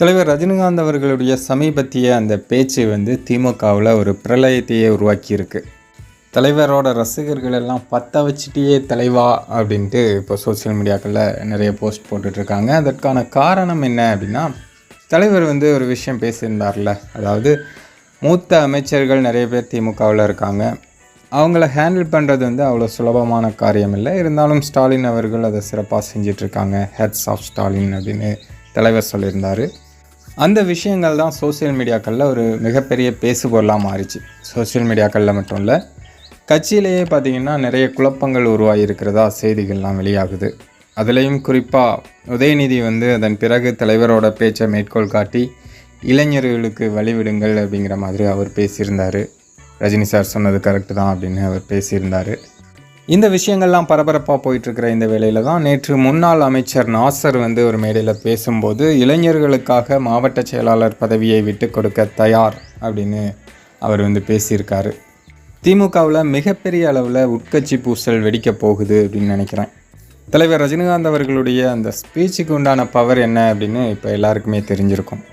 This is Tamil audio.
தலைவர் ரஜினிகாந்த் அவர்களுடைய சமீபத்திய அந்த பேச்சு வந்து திமுகவில் ஒரு பிரளயத்தையே உருவாக்கியிருக்கு. தலைவரோட ரசிகர்கள் எல்லாம் பற்ற வச்சுட்டே தலைவா அப்படின்ட்டு இப்போ சோஷியல் மீடியாக்களில் நிறைய போஸ்ட் போட்டுட்ருக்காங்க. அதற்கான காரணம் என்ன அப்படின்னா தலைவர் வந்து ஒரு விஷயம் பேசியிருந்தார்ல. அதாவது மூத்த அமைச்சர்கள் நிறைய பேர் திமுகவில் இருக்காங்க. அவங்கள ஹேண்டில் பண்ணுறது வந்து அவ்வளோ சுலபமான காரியம் இல்லை இருந்தாலும் ஸ்டாலின் அவர்கள் அதை சிறப்பாக செஞ்சிட்ருக்காங்க. ஹெட்ஸ் ஆஃப் ஸ்டாலின் அப்படின்னு தலைவர் சொல்லியிருந்தார். அந்த விஷயங்கள் தான் சோஷியல் மீடியாக்களில் ஒரு மிகப்பெரிய பேசுபொருளாக மாறிச்சு. சோஷியல் மீடியாக்களில் மட்டும் இல்லை கட்சியிலேயே பார்த்திங்கன்னா நிறைய குழப்பங்கள் உருவாகி இருக்கிறதா செய்திகள்லாம் வெளியாகுது. அதுலேயும் குறிப்பாக உதயநிதி வந்து அதன் பிறகு தலைவரோட பேச்சை மேற்கோள் காட்டி இளைஞர்களுக்கு வழிவிடுங்கள் அப்படிங்கிற மாதிரி அவர் பேசியிருந்தார். ரஜினி சார் சொன்னது கரெக்டு தான் அப்படின்னு அவர் பேசியிருந்தார். இந்த விஷயங்கள்லாம் பரபரப்பாக போயிட்டுருக்கிற இந்த வேலையில் தான் நேற்று முன்னாள் அமைச்சர் நாசர் வந்து ஒரு மேடையில் பேசும்போது இளைஞர்களுக்காக மாவட்ட செயலாளர் பதவியை விட்டு கொடுக்க தயார் அப்படின்னு அவர் வந்து பேசியிருக்காரு. திமுகவில் மிகப்பெரிய அளவில் உட்கட்சி பூசல் வெடிக்க போகுது அப்படின்னு நினைக்கிறேன். தலைவர் ரஜினிகாந்த் அவர்களுடைய அந்த ஸ்பீச்சுக்கு உண்டான பவர் என்ன அப்படின்னு இப்போ எல்லாருக்குமே தெரிஞ்சிருக்கும்.